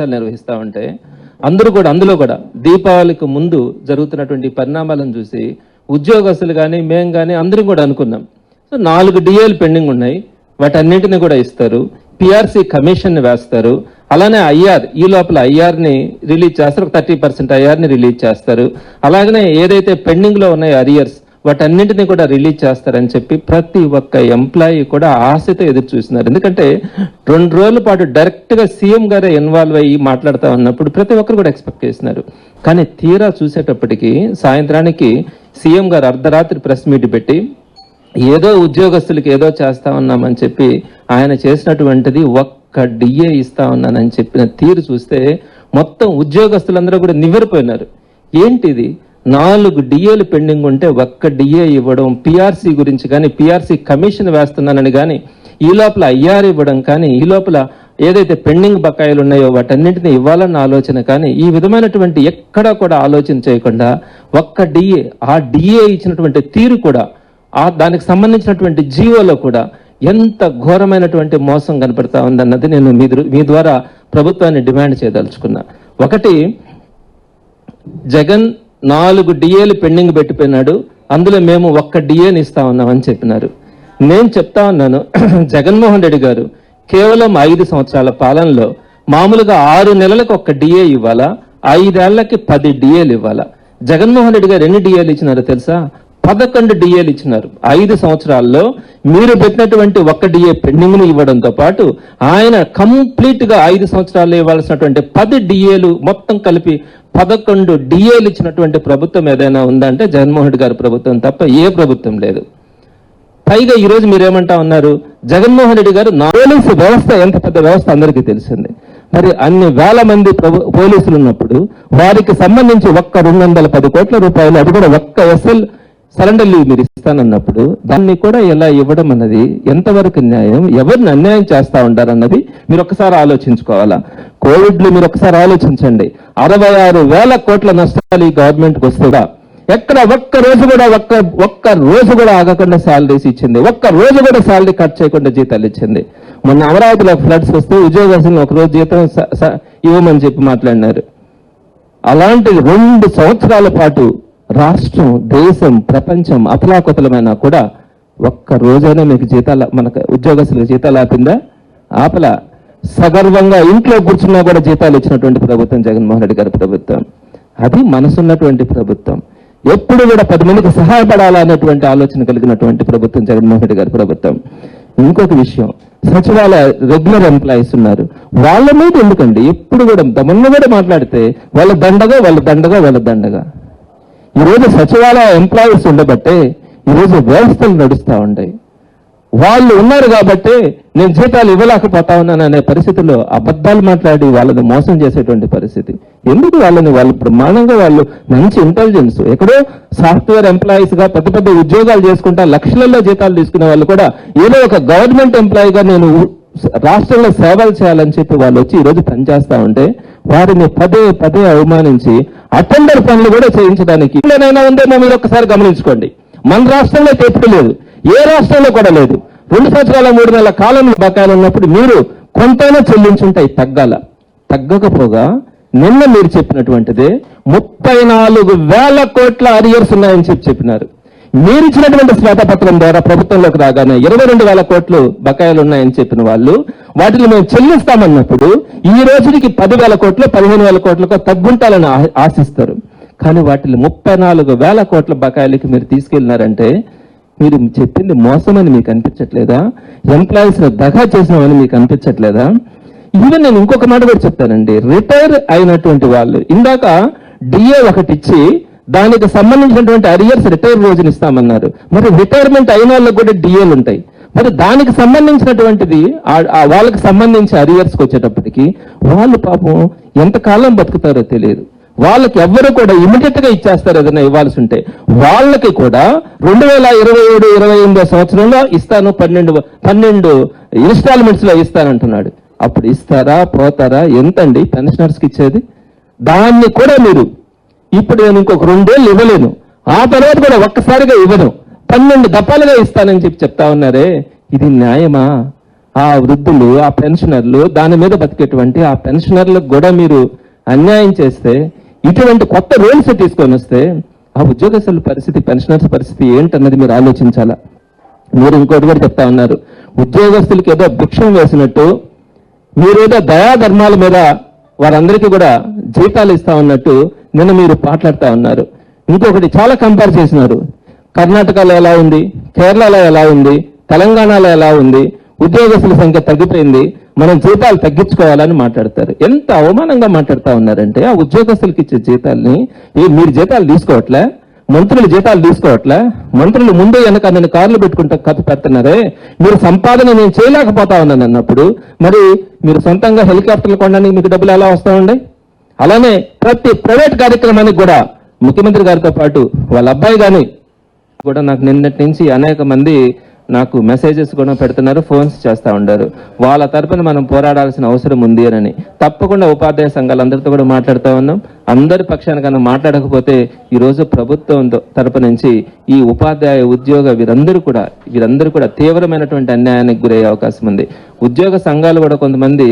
సమావేశాలు నిర్వహిస్తా ఉంటే అందరూ కూడా అందులో కూడా దీపావళికి ముందు జరుగుతున్నటువంటి పరిణామాలను చూసి ఉద్యోగస్తులు కానీ మేం కానీ అందరం కూడా అనుకున్నాం. సో నాలుగు డిఏలు పెండింగ్ ఉన్నాయి. వాటన్నింటిని కూడా ఇస్తారు. పిఆర్సీ కమిషన్ వేస్తారు. అలానే ఐఆర్ ఈ లోపల ఐఆర్ని రిలీజ్ చేస్తారు. థర్టీ పర్సెంట్ ఐఆర్ని రిలీజ్ చేస్తారు. అలాగనే ఏదైతే పెండింగ్లో ఉన్నాయో అరియర్స్ వాటన్నింటినీ కూడా రిలీజ్ చేస్తారని చెప్పి ప్రతి ఒక్క ఎంప్లాయీ కూడా ఆశతో ఎదురు చూస్తున్నారు. ఎందుకంటే రెండు రోజుల పాటు డైరెక్ట్గా సీఎం గారే ఇన్వాల్వ్ అయ్యి మాట్లాడుతూ ఉన్నప్పుడు ప్రతి ఒక్కరు కూడా ఎక్స్పెక్ట్ చేస్తున్నారు. కానీ తీరా చూసేటప్పటికి సాయంత్రానికి సీఎం గారు అర్ధరాత్రి ప్రెస్ మీట్ పెట్టి ఏదో ఉద్యోగస్తులకి ఏదో చేస్తా ఉన్నామని చెప్పి ఆయన చేసినటువంటిది ఒక్క డిఏ ఇస్తా ఉన్నానని చెప్పిన తీరు చూస్తే మొత్తం ఉద్యోగస్తులందరూ కూడా నివ్వెరపోయినారు. ఏంటిది? నాలుగు డిఏలు పెండింగ్ ఉంటే ఒక్క డిఏ ఇవ్వడం పిఆర్సీ గురించి కానీ పిఆర్సీ కమిషన్ వేస్తున్నానని కానీ ఈ లోపల ఐఆర్ ఇవ్వడం కానీ ఈ లోపల ఏదైతే పెండింగ్ బకాయిలు ఉన్నాయో వాటన్నింటినీ ఇవ్వాలన్న ఆలోచన కానీ ఈ విధమైనటువంటి ఎక్కడా కూడా ఆలోచన చేయకుండా ఒక్క డిఏ ఆ డిఏ ఇచ్చినటువంటి తీరు కూడా ఆ దానికి సంబంధించినటువంటి జీవోలో కూడా ఎంత ఘోరమైనటువంటి మోసం కనపడతా ఉందన్నది నేను మీ మీ ద్వారా ప్రభుత్వాన్ని డిమాండ్ చేయదలుచుకున్నా. ఒకటి జగన్ నాలుగు డిఏలు పెండింగ్ పెట్టిపోయినాడు. అందులో మేము ఒక్క డిఏని ఇస్తా ఉన్నామని చెప్పినారు. నేను చెప్తా ఉన్నాను జగన్మోహన్ రెడ్డి గారు కేవలం ఐదు సంవత్సరాల పాలనలో మామూలుగా ఆరు నెలలకు ఒక్క డిఏ ఇవ్వాలా? ఐదేళ్ళకి పది డిఏలు ఇవ్వాలా? జగన్మోహన్ రెడ్డి గారు ఎన్ని డిఏలు ఇచ్చినారో తెలుసా? పదకొండు డిఏలు ఇచ్చినారు. ఐదు సంవత్సరాల్లో మీరు పెట్టినటువంటి ఒక్క డిఏ పెండింగ్ను ఇవ్వడంతో పాటు ఆయన కంప్లీట్గా ఐదు సంవత్సరాల్లో ఇవ్వాల్సినటువంటి పది డిఏలు మొత్తం కలిపి పదకొండు డిఏలు ఇచ్చినటువంటి ప్రభుత్వం ఏదైనా ఉందంటే జగన్మోహన్ రెడ్డి గారి ప్రభుత్వం తప్ప ఏ ప్రభుత్వం లేదు. పైగా ఈ రోజు మీరేమంటా ఉన్నారు? జగన్మోహన్ రెడ్డి గారు నా పోలీసు వ్యవస్థ ఎంత పెద్ద వ్యవస్థ అందరికీ తెలిసింది. మరి అన్ని వేల మంది ప్రభు పోలీసులు ఉన్నప్పుడు వారికి సంబంధించి ఒక్క రెండు వందల పది కోట్ల రూపాయలు అది కూడా ఒక్క ఎస్ఎల్ సరెండర్ లీవ్ మీరు ఇస్తానన్నప్పుడు దాన్ని కూడా ఎలా ఇవ్వడం అన్నది ఎంతవరకు న్యాయం ఎవరిని అన్యాయం చేస్తా ఉంటారన్నది మీరు ఒకసారి ఆలోచించుకోవాలా? కోవిడ్లు మీరు ఒకసారి ఆలోచించండి. అరవై ఆరు వేల కోట్ల నష్టాలు ఈ గవర్నమెంట్కి వస్తుందా ఎక్కడ ఒక్క రోజు కూడా ఒక్క ఒక్క రోజు కూడా ఆగకుండా శాలరీస్ ఇచ్చింది. ఒక్క రోజు కూడా శాలరీ కట్ చేయకుండా జీతాలు ఇచ్చింది. మొన్న అమరావతిలో ఫ్లడ్స్ వస్తే ఉద్యోగస్తులను ఒక రోజు జీతం స- స- ఇవ్వమని చెప్పి మాట్లాడినారు. అలాంటి రెండు సంవత్సరాల పాటు రాష్ట్రం దేశం ప్రపంచం అతలాకుతలమైనా కూడా ఒక్క రోజైనా మీకు జీతాల మనకు ఉద్యోగస్తులకు జీతాలు ఆపిందా? ఆపల. సగర్వంగా ఇంట్లో కూర్చున్నా కూడా జీతాలు ఇచ్చినటువంటి ప్రభుత్వం జగన్మోహన్ రెడ్డి గారి ప్రభుత్వం. అది మనసున్నటువంటి ప్రభుత్వం. ఎప్పుడు కూడా పది మందికి సహాయపడాలనేటువంటి ఆలోచన కలిగినటువంటి ప్రభుత్వం జగన్మోహన్ రెడ్డి గారి ప్రభుత్వం. ఇంకొక విషయం సచివాలయ రెగ్యులర్ ఎంప్లాయీస్ ఉన్నారు. వాళ్ళ మీద ఎందుకండి? ఎప్పుడు కూడా మొన్న కూడా మాట్లాడితే వాళ్ళ దండగా వాళ్ళ దండగా వాళ్ళ దండగా. ఈ రోజు సచివాలయ ఎంప్లాయీస్ ఉండబట్టే ఈరోజు వ్యవస్థలు నడుస్తూ ఉంటాయి వాళ్ళు ఉన్నారు కాబట్టి నేను జీతాలు ఇవ్వలేకపోతా ఉన్నాను అనే పరిస్థితిలో అబద్ధాలు మాట్లాడి వాళ్ళని మోసం చేసేటువంటి పరిస్థితి. ఎందుకు వాళ్ళని వాళ్ళు ప్రమాణంగా వాళ్ళు మంచి ఇంటెలిజెన్స్ ఎక్కడో సాఫ్ట్వేర్ ఎంప్లాయీస్గా పెద్ద పెద్ద ఉద్యోగాలు చేసుకుంటా లక్షలలో జీతాలు తీసుకునే వాళ్ళు కూడా ఏదో ఒక గవర్నమెంట్ ఎంప్లాయీగా నేను రాష్ట్రంలో సేవలు చేయాలని చెప్పి వాళ్ళు వచ్చి ఈ రోజు పనిచేస్తా ఉంటే వారిని పదే పదే అవమానించి అటెండర్ పనులు కూడా చేయించడానికి ఎక్కడైనా ఉందేమో మీరు ఒకసారి గమనించుకోండి. మన రాష్ట్రంలో అయితే ఎప్పుడు లేదు. ఏ రాష్ట్రంలో కూడా లేదు. రెండు సంవత్సరాల మూడు నెలల కాలంలో బకాయిలు ఉన్నప్పుడు మీరు కొంతైనా చెల్లించుంటాయి తగ్గాల. తగ్గకపోగా నిన్న మీరు చెప్పినటువంటిదే ముప్పై నాలుగు వేల కోట్ల అరియర్స్ ఉన్నాయని చెప్పి చెప్పినారు. మీరు ఇచ్చినటువంటి శ్వేతపత్రం ద్వారా ప్రభుత్వంలోకి రాగానే ఇరవై రెండు వేల కోట్లు బకాయిలు ఉన్నాయని చెప్పిన వాళ్ళు వాటిని మేము చెల్లిస్తామన్నప్పుడు ఈ రోజుకి పదివేల కోట్లు పదిహేను వేల కోట్లకు తగ్గుంటాలని ఆశిస్తారు. కానీ వాటిని ముప్పై నాలుగు వేల కోట్ల బకాయిలకి మీరు తీసుకెళ్ళినారంటే మీరు చెప్పింది మోసమని మీకు అనిపించట్లేదా? ఎంప్లాయీస్ దగా చేసినామని మీకు అనిపించట్లేదా? ఈవెన్ నేను ఇంకొక మాట కూడా చెప్తానండి. రిటైర్ అయినటువంటి వాళ్ళు ఇందాక డిఏ ఒకటి ఇచ్చి దానికి సంబంధించినటువంటి అరియర్స్ రిటైర్ రోజున ఇస్తామన్నారు. మరి రిటైర్మెంట్ అయిన వాళ్ళకి కూడా డిఏలు ఉంటాయి. మరి దానికి సంబంధించినటువంటిది ఆ- వాళ్ళకి సంబంధించి అరియర్స్కి వచ్చేటప్పటికి వాళ్ళు పాపం ఎంతకాలం బతుకుతారో తెలియదు. వాళ్ళకి ఎవ్వరు కూడా ఇమీడియట్గా ఇచ్చేస్తారు ఏదైనా ఇవ్వాల్సి ఉంటే. వాళ్ళకి కూడా రెండు వేల ఇరవై ఏడు ఇరవై ఎనిమిదో సంవత్సరంలో ఇస్తాను పన్నెండు పన్నెండు ఇన్స్టాల్మెంట్స్లో ఇస్తానంటున్నాడు. అప్పుడు ఇస్తారా పోతారా ఎంతండి? పెన్షనర్స్కి ఇచ్చేది? దాన్ని కూడా మీరు ఇప్పుడు నేను ఇంకొక రెండేళ్ళు ఇవ్వలేను. ఆ తర్వాత కూడా ఒక్కసారిగా ఇవ్వను. పన్నెండు దఫాలుగా ఇస్తానని చెప్పి చెప్తా ఉన్నారే ఇది న్యాయమా? ఆ వృద్ధులు ఆ పెన్షనర్లు దాని మీద బతికేటువంటి ఆ పెన్షనర్లకు కూడా మీరు అన్యాయం చేస్తే ఇటువంటి కొత్త రూల్స్ తీసుకొని వస్తే ఆ ఉద్యోగస్తుల పరిస్థితి పెన్షనర్స్ పరిస్థితి ఏంటన్నది మీరు ఆలోచించాలా? మీరు ఇంకోటి కూడా చెప్తా ఉన్నారు. ఉద్యోగస్తులకి ఏదో భిక్షం వేసినట్టు మీరేదో దయా ధర్మాల మీద వారందరికీ కూడా జీతాలు ఇస్తా ఉన్నట్టు నిన్న మీరు మాట్లాడుతూ ఉన్నారు. ఇంకొకటి చాలా కంపేర్ చేసినారు. కర్ణాటకలో ఎలా ఉంది? కేరళలో ఎలా ఉంది? తెలంగాణలో ఎలా ఉంది? ఉద్యోగస్తుల సంఖ్య తగ్గిపోయింది. మనం జీతాలు తగ్గించుకోవాలని మాట్లాడతారు. ఎంత అవమానంగా మాట్లాడుతా ఉన్నారంటే ఆ ఉద్యోగస్తులకి ఇచ్చే జీతాల్ని ఏ మీరు జీతాలు తీసుకోవట్లే? మంత్రులు జీతాలు తీసుకోవట్లే? మంత్రులు ముందు వెనక నేను కార్లు పెట్టుకుంటా కథ పెడుతున్నారే? మీరు సంపాదన నేను చేయలేకపోతా ఉన్నాను అన్నప్పుడు మరి మీరు సొంతంగా హెలికాప్టర్లు కొనడానికి మీకు డబ్బులు ఎలా వస్తామండి ఉండే అలానే ప్రతి ప్రైవేట్ కార్యక్రమానికి కూడా ముఖ్యమంత్రి గారితో పాటు వాళ్ళ అబ్బాయి కానీ కూడా నాకు నిన్నటి నుంచి అనేక మంది నాకు మెసేజెస్ కూడా పెడుతున్నారు ఫోన్స్ చేస్తూ ఉండారు వాళ్ళ తరపున మనం పోరాడాల్సిన అవసరం ఉంది అని. తప్పకుండా ఉపాధ్యాయ సంఘాలందరితో కూడా మాట్లాడుతూ ఉన్నాం. అందరి పక్షాన కన్నా మాట్లాడకపోతే ఈ రోజు ప్రభుత్వం తరపు నుంచి ఈ ఉపాధ్యాయ ఉద్యోగ వీరందరూ కూడా వీరందరూ కూడా తీవ్రమైనటువంటి అన్యాయానికి గురయ్యే అవకాశం ఉంది. ఉద్యోగ సంఘాలు కూడా కొంతమంది